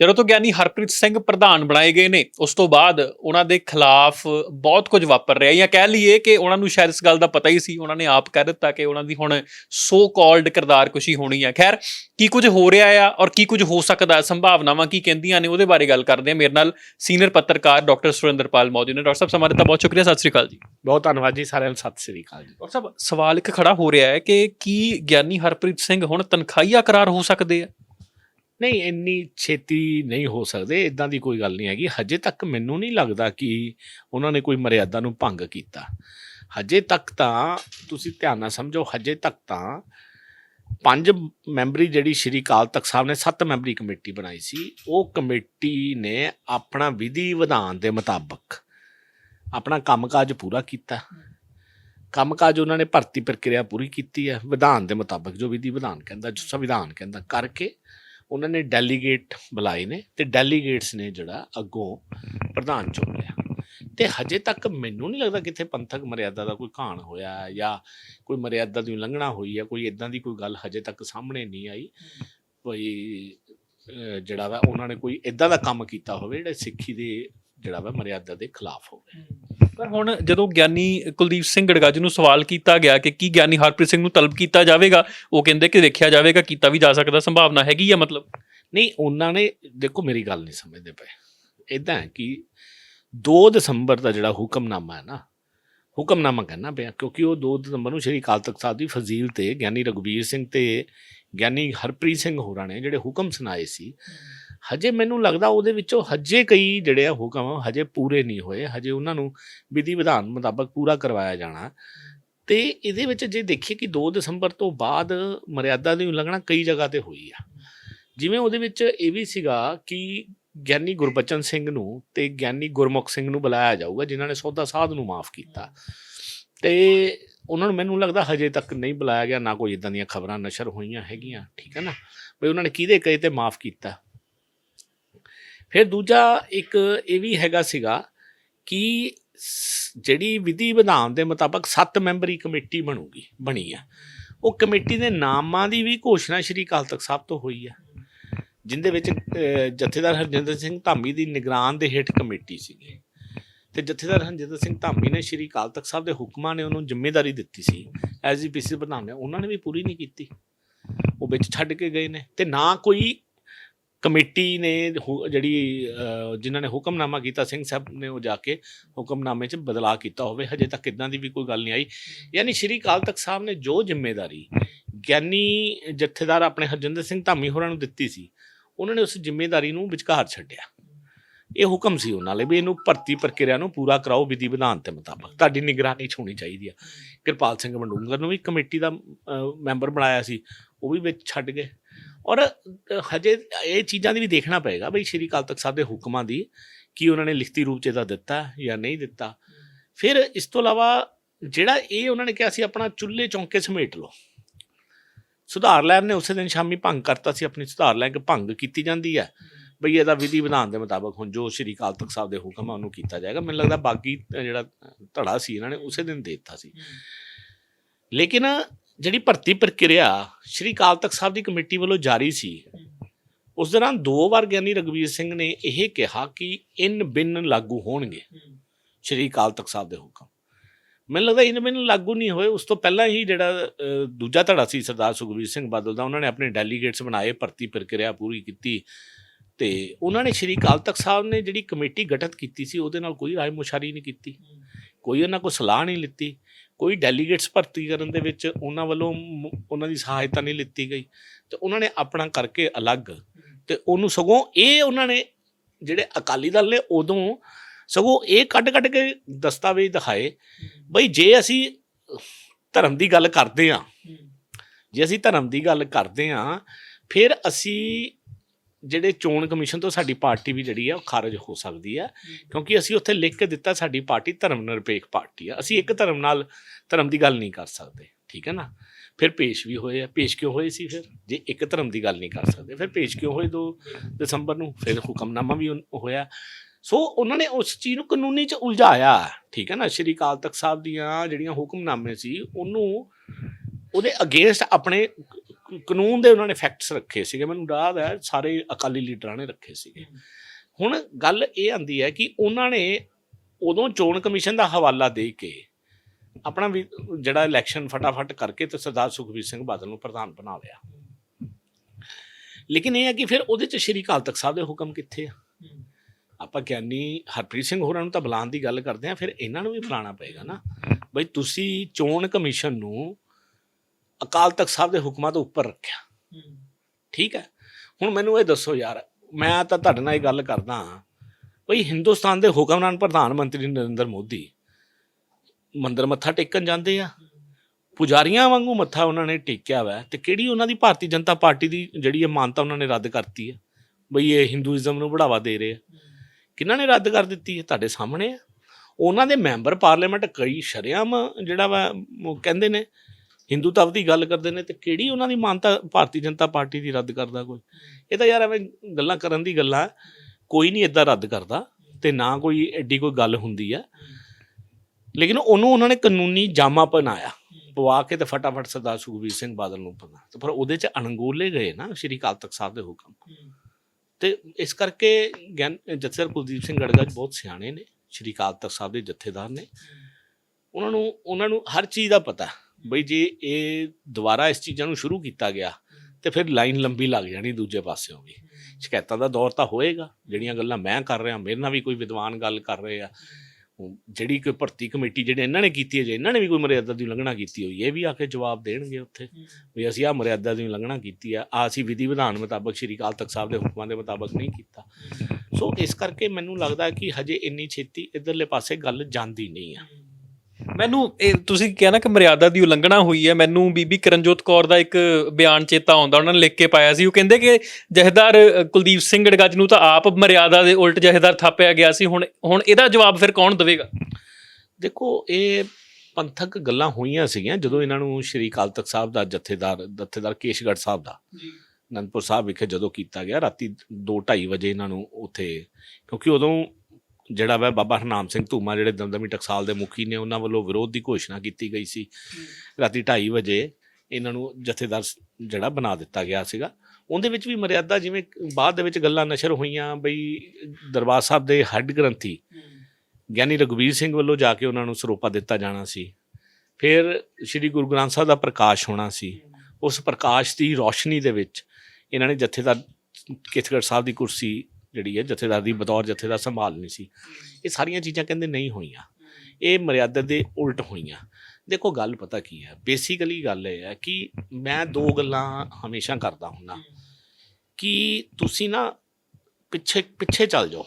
ਜਦੋਂ ਤੋਂ ਗਿਆਨੀ ਹਰਪ੍ਰੀਤ ਸਿੰਘ ਪ੍ਰਧਾਨ ਬਣਾਏ ਗਏ ਨੇ ਉਸ ਤੋਂ ਬਾਅਦ ਉਹਨਾਂ ਦੇ ਖਿਲਾਫ ਬਹੁਤ ਕੁਝ ਵਾਪਰ ਰਿਹਾ ਜਾਂ ਕਹਿ ਲਈਏ ਕਿ ਉਹਨਾਂ ਨੂੰ ਸ਼ਾਇਦ ਇਸ ਗੱਲ ਦਾ ਪਤਾ ਹੀ ਸੀ ਉਹਨਾਂ ਨੇ ਆਪ ਕਹਿ ਦਿੱਤਾ ਕਿ ਉਹਨਾਂ ਦੀ ਹੁਣ ਸੋ ਕਾਲਡ ਕਿਰਦਾਰ ਕੁਸ਼ੀ ਹੋਣੀ ਹੈ। ਖੈਰ ਕੀ ਕੁਝ ਹੋ ਰਿਹਾ ਆ ਔਰ ਕੀ ਕੁਝ ਹੋ ਸਕਦਾ ਹੈ ਸੰਭਾਵਨਾਵਾਂ ਕੀ ਕਹਿੰਦੀਆਂ ਨੇ ਉਹਦੇ ਬਾਰੇ ਗੱਲ ਕਰਦੇ ਹਾਂ। ਮੇਰੇ ਨਾਲ ਸੀਨੀਅਰ ਪੱਤਰਕਾਰ ਡਾਕਟਰ ਸੁਰਿੰਦਰਪਾਲ ਮੌਜੂਦ ਨੇ। ਡਾਕਟਰ ਸਾਹਿਬ ਸਮਾਂ ਦਿੱਤਾ ਬਹੁਤ ਸ਼ੁਕਰੀਆ ਸਤਿ ਸ੍ਰੀ ਅਕਾਲ ਜੀ। ਬਹੁਤ ਧੰਨਵਾਦ ਜੀ ਸਾਰਿਆਂ ਨੂੰ ਸਤਿ ਸ੍ਰੀ ਅਕਾਲ ਜੀ। ਡਾਕਟਰ ਸਾਹਿਬ ਸਵਾਲ ਇੱਕ ਖੜਾ ਹੋ ਰਿਹਾ ਹੈ ਕਿ ਕੀ ਗਿਆਨੀ ਹਰਪ੍ਰੀਤ ਸਿੰਘ ਹੁਣ ਤਨਖਾਹੀਆ ਕਰਾਰ ਹੋ ਸਕਦੇ ਆ? ਨਹੀਂ, ਇੰਨੀ ਛੇਤੀ ਨਹੀਂ ਹੋ ਸਕਦੇ ਇਦਾਂ ਦੀ ਕੋਈ ਗੱਲ ਨਹੀਂ ਹੈਗੀ। ਹਜੇ ਤੱਕ ਮੈਨੂੰ ਨਹੀਂ ਲੱਗਦਾ ਕਿ ਉਹਨਾਂ ਨੇ ਕੋਈ ਮਰਿਆਦਾ ਨੂੰ ਭੰਗ ਕੀਤਾ। ਹਜੇ ਤੱਕ ਤਾਂ ਤੁਸੀਂ ਧਿਆਨ ਨਾਲ ਸਮਝੋ, ਹਜੇ ਤੱਕ ਤਾਂ ਪੰਜ ਮੈਂਬਰੀ ਜਿਹੜੀ ਸ਼੍ਰੀ ਅਕਾਲ ਤਖਤ ਸਾਹਿਬ ਨੇ ਸੱਤ ਮੈਂਬਰੀ ਕਮੇਟੀ ਬਣਾਈ ਸੀ, ਉਹ ਕਮੇਟੀ ਨੇ ਆਪਣਾ ਵਿਧੀ ਵਿਧਾਨ ਦੇ ਮੁਤਾਬਕ ਆਪਣਾ ਕੰਮਕਾਜ ਪੂਰਾ ਕੀਤਾ। ਕੰਮਕਾਜ ਉਹਨਾਂ ਨੇ ਭਰਤੀ ਪ੍ਰਕਿਰਿਆ ਪੂਰੀ ਕੀਤੀ ਹੈ, ਵਿਧਾਨ ਦੇ ਮੁਤਾਬਕ ਜੋ ਵਿਧੀ ਵਿਧਾਨ ਕਹਿੰਦਾ, ਜੋ ਸੰਵਿਧਾਨ ਕਹਿੰਦਾ, ਕਰਕੇ ਉਹਨਾਂ ਨੇ ਡੈਲੀਗੇਟ ਬੁਲਾਏ ਨੇ ਤੇ ਡੈਲੀਗੇਟਸ ਨੇ ਜਿਹੜਾ ਅੱਗੋਂ ਪ੍ਰਧਾਨ ਚੁਣ ਲਿਆ। ਤੇ ਹਜੇ ਤੱਕ ਮੈਨੂੰ ਨਹੀਂ ਲੱਗਦਾ ਕਿਤੇ ਪੰਥਕ ਮਰਿਆਦਾ ਦਾ ਕੋਈ ਘਾਣ ਹੋਇਆ ਜਾਂ ਕੋਈ ਮਰਿਆਦਾ ਦੀ ਉਲੰਘਣਾ ਹੋਈ ਹੈ ਕੋਈ ਇਦਾਂ ਦੀ ਕੋਈ ਗੱਲ ਹਜੇ ਤੱਕ ਸਾਹਮਣੇ ਨਹੀਂ ਆਈ। ਕੋਈ ਜਿਹੜਾ ਵਾ ਉਹਨਾਂ ਨੇ ਕੋਈ ਇਦਾਂ ਦਾ ਕੰਮ ਕੀਤਾ ਹੋਵੇ, ਜਿਹੜਾ ਸਿੱਖੀ ਦੇ ਜਿਹੜਾ ਵਾ ਮਰਿਆਦਾ ਦੇ ਖਿਲਾਫ ਹੋਵੇ। ਪਰ ਹੁਣ ਜਦੋਂ ਗਿਆਨੀ ਕੁਲਦੀਪ ਸਿੰਘ ਗੜਗੱਜ ਨੂੰ ਸਵਾਲ ਕੀਤਾ ਗਿਆ ਕਿ ਕੀ ਗਿਆਨੀ ਹਰਪ੍ਰੀਤ ਸਿੰਘ ਨੂੰ ਤਲਬ ਕੀਤਾ ਜਾਵੇਗਾ, ਉਹ ਕਹਿੰਦੇ ਕਿ ਦੇਖਿਆ ਜਾਵੇਗਾ, ਕੀਤਾ ਵੀ ਜਾ ਸਕਦਾ, ਸੰਭਾਵਨਾ ਹੈਗੀ ਆ ਮਤਲਬ। ਨਹੀਂ, ਉਹਨਾਂ ਨੇ, ਦੇਖੋ ਮੇਰੀ ਗੱਲ ਨਹੀਂ ਸਮਝਦੇ ਪਏ। ਇਦਾਂ ਹੈ ਕਿ 2 ਦਸੰਬਰ ਦਾ ਜਿਹੜਾ ਹੁਕਮਨਾਮਾ ਹੈ ਨਾ, ਹੁਕਮਨਾਮਾ ਕਹਿਣਾ ਪਿਆ, ਕਿਉਂਕਿ ਉਹ 2 ਦਸੰਬਰ ਨੂੰ ਸ਼੍ਰੀ ਅਕਾਲ ਤਖਤ ਸਾਹਿਬ ਦੀ ਫਜ਼ੀਲ ਤੇ ਗਿਆਨੀ ਰਗਵੀਰ ਸਿੰਘ ਤੇ ਗਿਆਨੀ ਹਰਪ੍ਰੀਤ ਸਿੰਘ ਹੋਰਾਂ ਨੇ ਜਿਹੜੇ ਹੁਕਮ ਸੁਣਾਏ ਸੀ ਹਜੇ ਮੈਨੂੰ ਲੱਗਦਾ ਉਹਦੇ ਵਿੱਚੋਂ ਹਜੇ ਕਈ ਜਿਹੜੇ ਆ ਹੁਕਮ ਹਜੇ ਪੂਰੇ ਨਹੀਂ ਹੋਏ, ਹਜੇ ਉਹਨਾਂ ਨੂੰ ਵਿਧੀ ਵਿਧਾਨ ਮੁਤਾਬਕ ਪੂਰਾ ਕਰਵਾਇਆ ਜਾਣਾ। ਤੇ ਇਹਦੇ ਵਿੱਚ ਜੇ ਦੇਖੀਏ ਕਿ 2 ਦਸੰਬਰ ਤੋਂ ਬਾਅਦ ਮਰਿਆਦਾ ਦੀ ਉਲੰਘਣਾ ਕਈ ਜਗ੍ਹਾ ਤੇ ਹੋਈ ਆ। ਜਿਵੇਂ ਉਹਦੇ ਵਿੱਚ ਇਹ ਵੀ ਸੀਗਾ ਕਿ ਗਿਆਨੀ ਗੁਰਬਚਨ ਸਿੰਘ ਨੂੰ ਤੇ ਗਿਆਨੀ ਗੁਰਮੁਖ ਸਿੰਘ ਨੂੰ ਬੁਲਾਇਆ ਜਾਊਗਾ, ਜਿਨ੍ਹਾਂ ਨੇ ਸੌਦਾ ਸਾਧ ਨੂੰ ਮਾਫ ਕੀਤਾ। ਤੇ ਉਹਨਾਂ ਨੂੰ ਮੈਨੂੰ ਲੱਗਦਾ ਹਜੇ ਤੱਕ ਨਹੀਂ ਬੁਲਾਇਆ ਗਿਆ, ਨਾ ਕੋਈ ਇਦਾਂ ਦੀਆਂ ਖਬਰਾਂ, ਨਸ਼ਰ ਹੋਈਆਂ ਹੈਗੀਆਂ, ਠੀਕ ਹੈ ਨਾ? ਵੀ ਉਹਨਾਂ ਨੇ ਕਿਹਦੇ ਕਹੇ ਤੇ ਮਾਫ ਕੀਤਾ? ਫਿਰ ਦੂਜਾ ਇੱਕ ਇਹ ਵੀ ਹੈਗਾ ਸੀਗਾ ਕਿ ਸ- ਜਿਹੜੀ ਵਿਧੀ ਵਿਧਾਨ ਦੇ ਮੁਤਾਬਕ 7 ਮੈਂਬਰੀ ਕਮੇਟੀ ਬਣੂਗੀ, ਬਣੀ ਆ। ਉਹ ਕਮੇਟੀ ਦੇ ਨਾਮਾਂ ਦੀ ਵੀ ਘੋਸ਼ਣਾ ਸ਼੍ਰੀ ਅਕਾਲ ਤਖਤ ਸਾਹਿਬ ਤੋਂ ਹੋਈ ਆ। ਜਿੰਦੇ ਵਿੱਚ ਜਥੇਦਾਰ ਹਰਜਿੰਦਰ ਸਿੰਘ ਧਾਮੀ ਦੀ ਨਿਗਰਾਨ ਦੇ ਹੇਠ ਕਮੇਟੀ ਸੀਗੀ। ਤੇ ਜਥੇਦਾਰ ਹਰਜਿੰਦਰ ਸਿੰਘ ਧਾਮੀ ਨੇ ਸ਼੍ਰੀ ਅਕਾਲ ਤਖਤ ਸਾਹਿਬ ਦੇ ਹੁਕਮਾਂ ਨੇ ਉਹਨੂੰ ਜ਼ਿੰਮੇਵਾਰੀ ਦਿੱਤੀ ਸੀ। ਐਜ਼ ਈ ਪੀਸੀ ਪ੍ਰਧਾਨ ਨੇ। ਉਹਨਾਂ ਨੇ ਵੀ ਪੂਰੀ ਨਹੀਂ ਕੀਤੀ। ਉਹ ਵਿੱਚ ਛੱਡ ਕੇ ਗਏ ਨੇ। ਤੇ ਨਾ ਕੋਈ ਕਮੇਟੀ ਨੇ ਹੁ- ਜਿਹੜੀ ਅਹ, ਜਿਨ੍ਹਾਂ ਨੇ ਹੁਕਮਨਾਮਾ ਕੀਤਾ ਸਿੰਘ ਸਾਹਿਬ ਨੇ ਉਹ ਜਾ ਕੇ ਹੁਕਮਨਾਮੇ 'ਚ ਬਦਲਾਅ ਕੀਤਾ ਹੋਵੇ ਹਜੇ ਤੱਕ ਇਦਾਂ ਦੀ ਵੀ ਕੋਈ ਗੱਲ ਨਹੀਂ ਆਈ। ਯਾਨੀ ਸ਼੍ਰੀ ਅਕਾਲ ਤਖਤ ਸਾਹਿਬ ਨੇ ਜੋ ਜ਼ਿੰਮੇਵਾਰੀ ਗਿਆਨੀ ਜਥੇਦਾਰ ਆਪਣੇ ਹਰਜਿੰਦਰ ਸਿੰਘ ਧਾਮੀ ਹੋਰਾਂ ਨੂੰ ਦਿੱਤੀ ਸੀ ਉਹਨਾਂ ਨੇ ਉਸ ਜ਼ਿੰਮੇਵਾਰੀ ਨੂੰ ਵਿਚਕਾਰ ਛੱਡਿਆ। ਇਹ ਹੁਕਮ ਸੀ ਉਹਨਾਂ ਲਈ ਵੀ ਇਹਨੂੰ ਭਰਤੀ ਪ੍ਰਕਿਰਿਆ ਨੂੰ ਪੂਰਾ ਕਰਾਓ ਵਿਧੀ ਵਿਧਾਨ ਦੇ ਮੁਤਾਬਕ। ਤੁਹਾਡੀ ਨਿਗਰਾਨੀ 'ਚ ਹੋਣੀ ਚਾਹੀਦੀ ਆ। ਕਿਰਪਾਲ ਸਿੰਘ ਮੰਡੂੰਗਰ ਨੂੰ ਵੀ ਕਮੇਟੀ ਦਾ ਅਹ, ਮੈਂਬਰ ਬਣਾਇਆ ਸੀ ਉਹ ਵੀ ਵਿੱਚ ਛੱਡ ਗਏ। ਔਰ ਹਜੇ ਇਹ ਚੀਜ਼ਾਂ ਦੀ ਵੀ ਦੇਖਣਾ ਪਏਗਾ ਬਈ ਸ਼੍ਰੀ ਕਾਲ ਤਖਤ ਸਾਹਿਬ ਦੇ ਹੁਕਮਾਂ ਦੀ ਕੀ ਉਹਨਾਂ ਨੇ ਲਿਖਤੀ ਰੂਪ 'ਚ ਇਹਦਾ ਦਿੱਤਾ ਜਾਂ ਨਹੀਂ ਦਿੱਤਾ। ਫਿਰ ਇਸ ਤੋਂ ਇਲਾਵਾ ਜਿਹੜਾ ਇਹ ਉਹਨਾਂ ਨੇ ਕਿਹਾ ਸੀ ਆਪਣਾ ਚੁੱਲ੍ਹੇ ਚੌਂਕੇ ਸਮੇਟ ਲਓ। ਸੁਧਾਰ ਲੈਣ ਨੇ ਉਸੇ ਦਿਨ ਸ਼ਾਮੀ ਭੰਗ ਕਰਤਾ ਸੀ ਆਪਣੀ ਸੁਧਾਰ ਲੈਣ ਕੇ ਭੰਗ ਕੀਤੀ ਜਾਂਦੀ ਹੈ। ਬਈ ਇਹਦਾ ਵਿਧੀ ਵਿਧਾਨ ਦੇ ਮੁਤਾਬਕ ਹੁਣ ਜੋ ਸ਼੍ਰੀ ਕਾਲ ਤਖਤ ਸਾਹਿਬ ਦੇ ਹੁਕਮ ਆ ਉਹਨੂੰ ਕੀਤਾ ਜਾਏਗਾ। ਮੈਨੂੰ ਲੱਗਦਾ ਬਾਕੀ ਜਿਹੜਾ ਧੜਾ ਸੀ ਇਹਨਾਂ ਨੇ ਉਸੇ ਦਿਨ ਦੇ ਦਿੱਤਾ ਸੀ। ਲੇਕਿਨ ਜਿਹੜੀ ਭਰਤੀ ਪ੍ਰਕਿਰਿਆ ਸ਼੍ਰੀ ਅਕਾਲ ਤਖਤ ਸਾਹਿਬ ਦੀ ਕਮੇਟੀ ਵੱਲੋਂ ਜਾਰੀ ਸੀ, ਉਸ ਦੌਰਾਨ ਦੋ ਵਾਰ ਗਿਆਨੀ ਰਗਵੀਰ ਸਿੰਘ ਨੇ ਇਹ ਕਿਹਾ ਕਿ ਇਨ ਬਿਨ ਲਾਗੂ ਹੋਣਗੇ ਸ਼੍ਰੀ ਅਕਾਲ ਤਖਤ ਸਾਹਿਬ ਦੇ ਹੁਕਮ। ਮੈਨੂੰ ਲੱਗਦਾ ਇਨ ਬਿਨ ਲਾਗੂ ਨਹੀਂ ਹੋਏ, ਉਸ ਤੋਂ ਪਹਿਲਾਂ ਹੀ ਜਿਹੜਾ ਦੂਜਾ ਧੜਾ ਸੀ ਸਰਦਾਰ ਸੁਖਬੀਰ ਸਿੰਘ ਬਾਦਲ ਦਾ, ਉਹਨਾਂ ਨੇ ਆਪਣੇ ਡੈਲੀਗੇਟਸ ਬਣਾਏ, ਭਰਤੀ ਪ੍ਰਕਿਰਿਆ ਪੂਰੀ ਕੀਤੀ ਤੇ ਉਹਨਾਂ ਨੇ ਸ਼੍ਰੀ ਅਕਾਲ ਤਖਤ ਸਾਹਿਬ ਨੇ ਜਿਹੜੀ ਕਮੇਟੀ ਗਠਿਤ ਕੀਤੀ ਸੀ, ਉਹਦੇ ਨਾਲ ਕੋਈ ਰਾਏ ਮੁਸ਼ਾਰੀ ਨਹੀਂ ਕੀਤੀ, ਕੋਈ ਉਹਨਾਂ ਕੋਲ ਸਲਾਹ ਨਹੀਂ ਲਿੱਤੀ। ਕੋਈ ਡੈਲੀਗੇਟਸ ਭਰਤੀ ਕਰਨ ਦੇ ਵਿੱਚ ਉਹਨਾਂ ਵੱਲੋਂ ਮ- ਉਹਨਾਂ ਦੀ ਸਹਾਇਤਾ ਨਹੀਂ ਲਿੱਤੀ ਗਈ। ਤੇ ਉਹਨਾਂ ਨੇ ਆਪਣਾ ਕਰਕੇ ਅਲੱਗ ਤੇ ਉਹਨੂੰ ਸਗੋਂ ਇਹ ਉਹਨਾਂ ਨੇ ਜਿਹੜੇ ਅਕਾਲੀ ਦਲ ਨੇ ਉਦੋਂ ਸਗੋਂ ਇਹ ਕੱਢ ਕੱਢ ਕੇ ਦਸਤਾਵੇਜ਼ ਦਿਖਾਏ ਬਈ ਜੇ ਅਸੀਂ ਧਰਮ ਦੀ ਗੱਲ ਕਰਦੇ ਆ ਜੇ ਅਸੀਂ ਧਰਮ ਦੀ ਗੱਲ ਕਰਦੇ ਆ ਫਿਰ ਅਸੀਂ ਜਿਹੜੇ ਚੋਣ ਕਮਿਸ਼ਨ ਤੋਂ ਸਾਡੀ ਪਾਰਟੀ ਵੀ ਜਿਹੜੀ ਆ, ਉਹ ਖਾਰਜ ਹੋ ਸਕਦੀ ਆ। ਕਿਉਂਕਿ ਅਸੀਂ ਉੱਥੇ ਲਿਖ ਕੇ ਦਿੱਤਾ ਸਾਡੀ ਪਾਰਟੀ ਧਰਮ ਨਿਰਪੇਖ ਪਾਰਟੀ ਆ। ਅਸੀਂ ਇੱਕ ਧਰਮ ਨਾਲ, ਧਰਮ ਦੀ ਗੱਲ ਨਹੀਂ ਕਰ ਸਕਦੇ, ਠੀਕ ਹੈ ਨਾ? ਫਿਰ ਪੇਸ਼ ਵੀ ਹੋਏ ਆ। ਪੇਸ਼ ਕਿਉਂ ਹੋਏ ਸੀ ਫਿਰ? ਜੇ ਇੱਕ ਧਰਮ ਦੀ ਗੱਲ ਨਹੀਂ ਕਰ ਸਕਦੇ, ਫਿਰ ਪੇਸ਼ ਕਿਉਂ ਹੋਏ 2 ਦਸੰਬਰ ਨੂੰ? ਫਿਰ ਹੁਕਮਨਾਮਾ ਵੀ ਹੋਇਆ। ਸੋ ਉਹਨਾਂ ਨੇ ਉਸ ਚੀਜ਼ ਨੂੰ ਕਾਨੂੰਨੀ ਚ ਉਲਝਾਇਆ, ਠੀਕ ਹੈ ਨਾ? ਸ਼੍ਰੀ ਅਕਾਲ ਤਖਤ ਸਾਹਿਬ ਦੀਆਂ ਜਿਹੜੀਆਂ ਹੁਕਮਨਾਮੇ ਸੀ, ਉਹਨੂੰ, ਉਹਦੇ ਅਗੇਂਸਟ ਆਪਣੇ ਕਾਨੂੰਨ ਦੇ ਉਹਨਾਂ ਨੇ ਫੈਕਟਸ ਰੱਖੇ ਸੀਗੇ ਮੈਨੂੰ ਯਾਦ ਹੈ ਸਾਰੇ ਅਕਾਲੀ ਲੀਡਰਾਂ ਨੇ ਰੱਖੇ ਸੀਗੇ। ਹੁਣ ਗੱਲ ਇਹ ਆਂਦੀ ਹੈ ਕਿ ਉਹਨਾਂ ਨੇ ਉਦੋਂ ਚੋਣ ਕਮਿਸ਼ਨ ਦਾ ਹਵਾਲਾ ਦੇ ਕੇ ਆਪਣਾ ਜਿਹੜਾ ਇਲੈਕਸ਼ਨ ਫਟਾਫਟ ਕਰਕੇ ਤੇ ਸਰਦਾਰ ਸੁਖਬੀਰ ਸਿੰਘ ਬਾਦਲ ਨੂੰ ਪ੍ਰਧਾਨ ਬਣਾ ਲਿਆ। ਲੇਕਿਨ ਇਹ ਹੈ ਕਿ ਫਿਰ ਉਹਦੇ ਚ ਸ਼੍ਰੀ ਅਕਾਲ ਤਖਤ ਸਾਹਿਬ ਦੇ ਹੁਕਮ ਕਿੱਥੇ ਆ? ਆਪਾਂ ਗਿਆਨੀ ਹਰਪ੍ਰੀਤ ਸਿੰਘ ਹੋਰਾਂ ਨੂੰ ਤਾਂ ਬੁਲਾਉਣ ਦੀ ਗੱਲ ਕਰਦੇ ਆ ਫਿਰ ਇਹਨਾਂ ਨੂੰ ਵੀ ਬੁਲਾਉਣਾ ਪਏਗਾ ਨਾ। ਬਈ ਤੁਸੀਂ ਚੋਣ ਕਮਿਸ਼ਨ ਨੂੰ ਅਕਾਲ ਤਖਤ ਸਾਹਿਬ ਦੇ ਹੁਕਮਾਂ ਤੋਂ ਉੱਪਰ ਰੱਖਿਆ। ਠੀਕ ਹੈ? ਹੁਣ ਮੈਨੂੰ ਇਹ ਦੱਸੋ ਯਾਰ ਮੈਂ ਤਾਂ ਤੁਹਾਡੇ ਨਾਲ ਇਹ ਗੱਲ ਕਰਦਾ ਹਾਂ। ਬਈ ਹਿੰਦੁਸਤਾਨ ਦੇ ਹੁਕਮਰਾਨ ਪ੍ਰਧਾਨ ਮੰਤਰੀ ਨਰਿੰਦਰ ਮੋਦੀ ਮੰਦਰ ਮੱਥਾ ਟੇਕਣ ਜਾਂਦੇ ਆ। ਪੁਜਾਰੀਆਂ ਵਾਂਗੂ ਮੱਥਾ ਉਹਨਾਂ ਨੇ ਟੇਕਿਆ ਵਾ ਤੇ ਕਿਹੜੀ ਉਹਨਾਂ ਦੀ ਭਾਰਤੀ ਜਨਤਾ ਪਾਰਟੀ ਦੀ ਜਿਹੜੀ ਇਹ ਮਾਨਤਾ ਉਹਨਾਂ ਨੇ ਰੱਦ ਕਰਤੀ ਹੈ ਬਈ ਇਹ ਹਿੰਦੂਇਜ਼ਮ ਨੂੰ ਬੜਾਵਾ ਦੇ ਰਹੇ ਆ। ਕਿਹਨਾਂ ਨੇ ਰੱਦ ਕਰ ਦਿੱਤੀ ਹੈ ਤੁਹਾਡੇ ਸਾਹਮਣੇ ਆ। ਉਹਨਾਂ ਦੇ ਮੈਂਬਰ ਪਾਰਲੀਮੈਂਟ ਕਈ ਸ਼ਰਿਆਮ ਜਿਹੜਾ ਵਾ ਕਹਿੰਦੇ ਨੇ ਹਿੰਦੂਤਵ ਦੀ ਗੱਲ ਕਰਦੇ ਨੇ ਤੇ ਕਿਹੜੀ ਉਹਨਾਂ ਦੀ ਮਾਨਤਾ ਭਾਰਤੀ ਜਨਤਾ ਪਾਰਟੀ ਦੀ ਰੱਦ ਕਰਦਾ ਕੋਈ? ਇਹ ਤਾਂ ਯਾਰ ਐਵੇਂ ਗੱਲਾਂ ਕਰਨ ਦੀ ਗੱਲਾਂ ਕੋਈ ਨਹੀਂ ਇਦਾਂ ਰੱਦ ਕਰਦਾ ਤੇ ਨਾ ਕੋਈ ਐਡੀ ਕੋਈ ਗੱਲ ਹੁੰਦੀ ਹੈ। ਲੇਕਿਨ ਉਹਨੂੰ ਉਹਨਾਂ ਨੇ ਕਾਨੂੰਨੀ ਜਾਮਾ ਪਹਿਨਾਇਆ। ਪਵਾ ਕੇ ਤੇ ਫਟਾਫਟ ਸਰਦਾਰ ਸੁਖਬੀਰ ਸਿੰਘ ਬਾਦਲ ਨੂੰ ਪਤਾ ਤੇ ਪਰ ਉਹਦੇ ਚ ਅਣਗੋਲੇ ਗਏ ਨਾ ਸ਼੍ਰੀ ਅਕਾਲ ਤਖਤ ਸਾਹਿਬ ਦੇ ਹੁਕਮ। ਤੇ ਇਸ ਕਰਕੇ ਗਿਆਨ ਜਥੇਦਾਰ ਕੁਲਦੀਪ ਸਿੰਘ ਗੜਗਾ ਬਹੁਤ ਸਿਆਣੇ ਨੇ। ਸ਼੍ਰੀ ਅਕਾਲ ਤਖਤ ਸਾਹਿਬ ਦੇ ਜਥੇਦਾਰ ਨੇ। ਉਹਨਾਂ ਨੂੰ ਉਹਨਾਂ ਨੂੰ ਹਰ ਚੀਜ਼ ਦਾ ਪਤਾ ਬਈ ਜੇ ਇਹ ਦੁਬਾਰਾ ਇਸ ਚੀਜ਼ਾਂ ਨੂੰ ਸ਼ੁਰੂ ਕੀਤਾ ਗਿਆ ਤੇ ਫਿਰ ਲਾਈਨ ਲੰਬੀ ਲੱਗ ਜਾਣੀ ਦੂਜੇ ਪਾਸਿਓਂ ਵੀ। ਸ਼ਿਕਾਇਤਾਂ ਦਾ ਦੌਰ ਤਾਂ ਹੋਏਗਾ ਜਿਹੜੀਆਂ ਗੱਲਾਂ ਮੈਂ ਕਰ ਰਿਹਾ ਮੇਰੇ ਨਾਲ ਵੀ ਕੋਈ ਵਿਦਵਾਨ ਗੱਲ ਕਰ ਰਹੇ ਆ। ਜਿਹੜੀ ਕੋਈ ਭਰਤੀ ਕਮੇਟੀ ਜਿਹੜੇ ਇਹਨਾਂ ਨੇ ਕੀਤੀ ਹੈ ਜੇ ਇਹਨਾਂ ਨੇ ਵੀ ਕੋਈ ਮਰਿਆਦਾ ਦੀ ਉਲੰਘਣਾ ਕੀਤੀ ਹੋਈ ਇਹ ਵੀ ਆ ਕੇ ਜਵਾਬ ਦੇਣਗੇ ਉੱਥੇ। ਵੀ ਅਸੀਂ ਆ ਮਰਿਆਦਾ ਦੀ ਉਲੰਘਣਾ ਕੀਤੀ ਆ ਆ ਅਸੀਂ ਵਿਧੀ ਵਿਧਾਨ ਮੁਤਾਬਕ ਸ਼੍ਰੀ ਅਕਾਲ ਤਖਤ ਸਾਹਿਬ ਦੇ ਹੁਕਮਾਂ ਦੇ ਮੁਤਾਬਕ ਨਹੀਂ ਕੀਤਾ। ਸੋ ਇਸ ਕਰਕੇ ਮੈਨੂੰ ਲੱਗਦਾ ਕਿ ਹਜੇ ਇੰਨੀ ਛੇਤੀ ਇਧਰਲੇ ਪਾਸੇ ਗੱਲ ਜਾਂਦੀ ਨਹੀਂ ਆ। ਮੈਨੂੰ ਇਹ ਤੁਸੀਂ ਕਿਹਾ ਨਾ ਕਿ ਮਰਿਆਦਾ ਦੀ ਉਲੰਘਣਾ ਹੋਈ ਹੈ ਮੈਨੂੰ ਬੀਬੀ ਕਰਨਜੋਤ ਕੌਰ ਦਾ ਇੱਕ ਬਿਆਨ ਚੇਤਾ ਆਉਂਦਾ ਉਹਨਾਂ ਨੇ ਲਿਖ ਕੇ ਪਾਇਆ ਸੀ। ਉਹ ਕਹਿੰਦੇ ਕਿ ਜਹੇਦਾਰ ਕੁਲਦੀਪ ਸਿੰਘ ਗੜਗੱਜ ਨੂੰ ਤਾਂ ਆਪ ਮਰਿਆਦਾ ਦੇ ਉਲਟ ਜਹੇਦਾਰ ਥਾਪਿਆ ਗਿਆ ਸੀ। ਹੁਣ ਹੁਣ ਇਹਦਾ ਜਵਾਬ ਫਿਰ ਕੌਣ ਦੇਵੇਗਾ? ਦੇਖੋ ਇਹ ਪੰਥਕ ਗੱਲਾਂ ਹੋਈਆਂ ਸੀਗੀਆਂ ਜਦੋਂ ਇਹਨਾਂ ਨੂੰ ਸ਼੍ਰੀ ਅਕਾਲ ਤਖਤ ਸਾਹਿਬ ਦਾ ਜਥੇਦਾਰ ਜਥੇਦਾਰ ਕੇਸ਼ਗੜ੍ਹ ਸਾਹਿਬ ਦਾ ਜੀ। ਅਨੰਦਪੁਰ ਸਾਹਿਬ ਵਿਖੇ ਜਦੋਂ ਕੀਤਾ ਗਿਆ ਰਾਤੀ 2:30 ਵਜੇ ਇਹਨਾਂ ਨੂੰ ਉੱਥੇ ਕਿਉਂਕਿ ਉਦੋਂ ਜਿਹੜਾ ਵਾ ਬਾਬਾ ਹਰਨਾਮ ਸਿੰਘ ਧੂਮਾ ਜਿਹੜੇ ਦਮਦਮੀ ਟਕਸਾਲ ਦੇ ਮੁਖੀ ਨੇ ਉਹਨਾਂ ਵੱਲੋਂ ਵਿਰੋਧ ਦੀ ਘੋਸ਼ਣਾ ਕੀਤੀ ਗਈ ਸੀ। ਰਾਤੀ 2:30 ਵਜੇ ਇਹਨਾਂ ਨੂੰ ਜਥੇਦਾਰ ਜਿਹੜਾ ਬਣਾ ਦਿੱਤਾ ਗਿਆ ਸੀਗਾ। ਉਹਦੇ ਵਿੱਚ ਵੀ ਮਰਿਆਦਾ ਜਿਵੇਂ ਬਾਅਦ ਦੇ ਵਿੱਚ ਗੱਲਾਂ ਨਸ਼ਰ ਹੋਈਆਂ ਬਈ ਦਰਬਾਰ ਸਾਹਿਬ ਦੇ ਹੈੱਡ ਗ੍ਰੰਥੀ ਗਿਆਨੀ ਰਘੁਵੀਰ ਸਿੰਘ ਵੱਲੋਂ ਜਾ ਕੇ ਉਹਨਾਂ ਨੂੰ ਸਰੋਪਾ ਦਿੱਤਾ ਜਾਣਾ ਸੀ। ਫਿਰ ਸ੍ਰੀ ਗੁਰੂ ਗ੍ਰੰਥ ਸਾਹਿਬ ਦਾ ਪ੍ਰਕਾਸ਼ ਹੋਣਾ ਸੀ। ਉਸ ਪ੍ਰਕਾਸ਼ ਦੀ ਰੋਸ਼ਨੀ ਦੇ ਵਿੱਚ ਇਹਨਾਂ ਨੇ ਜਥੇਦਾਰ ਕਿਥਗੜ ਸਾਹਿਬ ਦੀ ਕੁਰਸੀ ਜਿਹੜੀ ਹੈ ਜਥੇਦਾਰ ਦੀ ਬਤੌਰ ਜਥੇਦਾਰ ਸੰਭਾਲਣੀ ਸੀ। ਇਹ ਸਾਰੀਆਂ ਚੀਜ਼ਾਂ ਕਹਿੰਦੇ ਨਹੀਂ ਹੋਈਆਂ। ਇਹ ਮਰਿਆਦਾ ਦੇ ਉਲਟ ਹੋਈਆਂ। ਦੇਖੋ ਗੱਲ ਪਤਾ ਕੀ ਹੈ? ਬੇਸਿਕਲੀ ਗੱਲ ਇਹ ਹੈ ਕਿ ਮੈਂ ਦੋ ਗੱਲਾਂ ਹਮੇਸ਼ਾ ਕਰਦਾ ਹੁੰਦਾ। ਕਿ ਤੁਸੀਂ ਨਾ ਪਿੱਛੇ ਪਿੱਛੇ ਚੱਲ ਜਾਓ।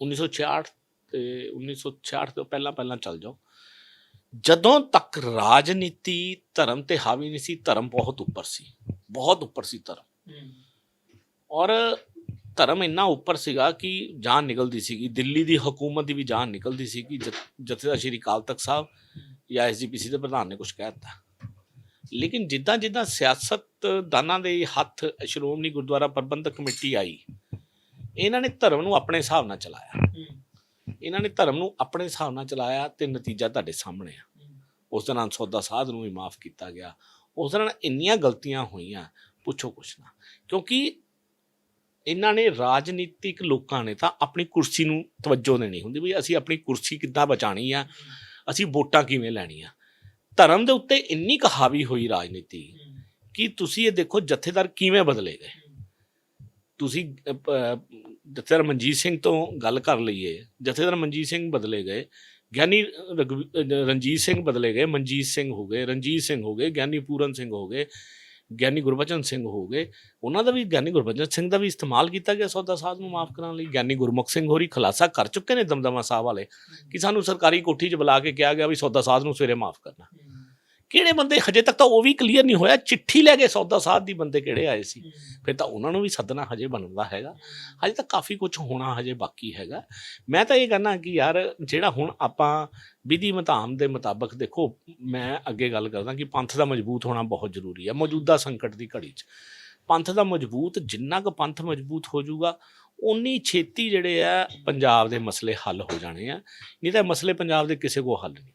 1966 ਤੇ 1966 ਤੋਂ ਪਹਿਲਾਂ ਪਹਿਲਾਂ ਚੱਲ ਜਾਓ। ਜਦੋਂ ਤੱਕ ਰਾਜਨੀਤੀ ਧਰਮ ਤੇ ਹਾਵੀ ਨਹੀਂ ਸੀ ਧਰਮ ਬਹੁਤ ਉੱਪਰ ਸੀ। ਬਹੁਤ ਉੱਪਰ ਸੀ ਧਰਮ। ਔਰ ਧਰਮ ਇੰਨਾ ਉੱਪਰ ਸੀਗਾ ਕਿ ਜਾਨ ਨਿਕਲਦੀ ਸੀਗੀ। ਦਿੱਲੀ ਦੀ ਹਕੂਮਤ ਦੀ ਵੀ ਜਾਨ ਨਿਕਲਦੀ ਸੀ ਕਿ ਜਥੇਦਾਰ ਸ਼੍ਰੀ ਅਕਾਲ ਤਖਤ ਸਾਹਿਬ ਜਾਂ ਐਸਜੀਪੀਸੀ ਦੇ ਪ੍ਰਧਾਨ ਨੇ ਕੁਝ ਕਹਿ ਦਿੱਤਾ। ਲੇਕਿਨ ਜਿੱਦਾਂ ਜਿੱਦਾਂ ਸਿਆਸਤਦਾਨਾਂ ਦੇ ਹੱਥ ਸ਼੍ਰੋਮਣੀ ਗੁਰਦੁਆਰਾ ਪ੍ਰਬੰਧਕ ਕਮੇਟੀ ਆਈ, ਇਹਨਾਂ ਨੇ ਧਰਮ ਨੂੰ ਆਪਣੇ ਹਿਸਾਬ ਨਾਲ ਚਲਾਇਆ। ਇਹਨਾਂ ਨੇ ਧਰਮ ਨੂੰ ਆਪਣੇ ਹਿਸਾਬ ਨਾਲ ਚਲਾਇਆ ਤੇ ਨਤੀਜਾ ਤੁਹਾਡੇ ਸਾਹਮਣੇ ਆ। ਉਸ ਦੌਰਾਨ ਸੌਦਾ ਸਾਧ ਨੂੰ ਵੀ ਮਾਫ ਕੀਤਾ ਗਿਆ। ਉਸ ਨਾਲ ਇੰਨੀਆਂ ਗਲਤੀਆਂ ਹੋਈਆਂ, ਪੁੱਛੋ ਕੁਛ ਨਾ। ਕਿਉਂਕਿ ਇਹਨਾਂ ਨੇ ਰਾਜਨੀਤਿਕ ਲੋਕਾਂ ਨੇ ਤਾਂ ਆਪਣੀ ਕੁਰਸੀ ਨੂੰ ਤਵੱਜੋ ਦੇਣੀ ਹੁੰਦੀ ਵੀ ਅਸੀਂ ਆਪਣੀ ਕੁਰਸੀ ਕਿੱਦਾਂ ਬਚਾਣੀ ਆ, ਅਸੀਂ ਵੋਟਾਂ ਕਿਵੇਂ ਲੈਣੀਆਂ। ਧਰਮ ਦੇ ਉੱਤੇ ਇੰਨੀ ਕੁ ਹਾਵੀ ਹੋਈ ਰਾਜਨੀਤੀ ਕਿ ਤੁਸੀਂ ਇਹ ਦੇਖੋ ਜਥੇਦਾਰ ਕਿਵੇਂ ਬਦਲੇ ਗਏ। ਤੁਸੀਂ ਜਥੇਦਾਰ ਮਨਜੀਤ ਸਿੰਘ ਤੋਂ ਗੱਲ ਕਰ ਲਈਏ, ਜਥੇਦਾਰ ਮਨਜੀਤ ਸਿੰਘ ਬਦਲੇ ਗਏ, ਗਿਆਨੀ ਰਘੁਵੀ- ਰਣਜੀਤ ਸਿੰਘ ਬਦਲੇ ਗਏ, ਮਨਜੀਤ ਸਿੰਘ ਹੋ ਗਏ, ਰਣਜੀਤ ਸਿੰਘ ਹੋ ਗਏ, ਗਿਆਨੀ ਪੂਰਨ ਸਿੰਘ ਹੋ ਗਏ ਗਿਆਨੀ ਗੁਰਬਚਨ ਸਿੰਘ ਹੋ ਗਏ। ਉਹਨਾਂ ਦਾ ਵੀ ਗਿਆਨੀ ਗੁਰਬਚਨ ਸਿੰਘ ਦਾ ਵੀ ਇਸਤੇਮਾਲ ਕੀਤਾ ਗਿਆ ਸੌਦਾ ਸਾਧ ਨੂੰ ਮਾਫ ਕਰਾਉਣ ਲਈ। ਗਿਆਨੀ ਗੁਰਮੁਖ ਸਿੰਘ ਹੋਰੀ ਖੁਲਾਸਾ ਕਰ ਚੁੱਕੇ ਨੇ ਦਮਦਮਾ ਸਾਹਿਬ ਵਾਲੇ ਕਿ ਸਾਨੂੰ ਸਰਕਾਰੀ ਕੋਠੀ 'ਚ ਬੁਲਾ ਕੇ ਕਿਹਾ ਗਿਆ ਵੀ ਸੌਦਾ ਸਾਧ ਨੂੰ ਸਵੇਰੇ ਮਾਫ ਕਰਨਾ। ਕਿਹੜੇ ਬੰਦੇ, ਹਜੇ ਤੱਕ ਤਾਂ ਉਹ ਵੀ ਕਲੀਅਰ ਨਹੀਂ ਹੋਇਆ, ਚਿੱਠੀ ਲੈ ਕੇ ਸੌਦਾ ਸਾਧ ਦੀ ਬੰਦੇ ਕਿਹੜੇ ਆਏ ਸੀ। ਫਿਰ ਤਾਂ ਉਹਨਾਂ ਨੂੰ ਵੀ ਸੱਦਣਾ ਹਜੇ ਬਣਦਾ ਹੈਗਾ। ਹਜੇ ਤਾਂ ਕਾਫੀ ਕੁਝ ਹੋਣਾ ਹਜੇ ਬਾਕੀ ਹੈਗਾ। ਮੈਂ ਤਾਂ ਇਹ ਕਹਿੰਦਾ ਕਿ ਯਾਰ, ਜਿਹੜਾ ਹੁਣ ਆਪਾਂ ਵਿਧੀ ਮਤਾਮ ਦੇ ਮੁਤਾਬਕ ਦੇਖੋ, ਮੈਂ ਅੱਗੇ ਗੱਲ ਕਰਦਾ ਕਿ ਪੰਥ ਦਾ ਮਜ਼ਬੂਤ ਹੋਣਾ ਬਹੁਤ ਜ਼ਰੂਰੀ ਹੈ ਮੌਜੂਦਾ ਸੰਕਟ ਦੀ ਘੜੀ 'ਚ। ਪੰਥ ਦਾ ਮਜ਼ਬੂਤ, ਜਿੰਨਾ ਕੁ ਪੰਥ ਮਜ਼ਬੂਤ ਹੋ ਜਾਊਗਾ ਉਨੀ ਛੇਤੀ ਜਿਹੜੇ ਆ ਪੰਜਾਬ ਦੇ ਮਸਲੇ ਹੱਲ ਹੋ ਜਾਣੇ ਆ। ਨਹੀਂ ਤਾਂ ਮਸਲੇ ਪੰਜਾਬ ਦੇ ਕਿਸੇ ਕੋ ਹੱਲ ਨਹੀਂ।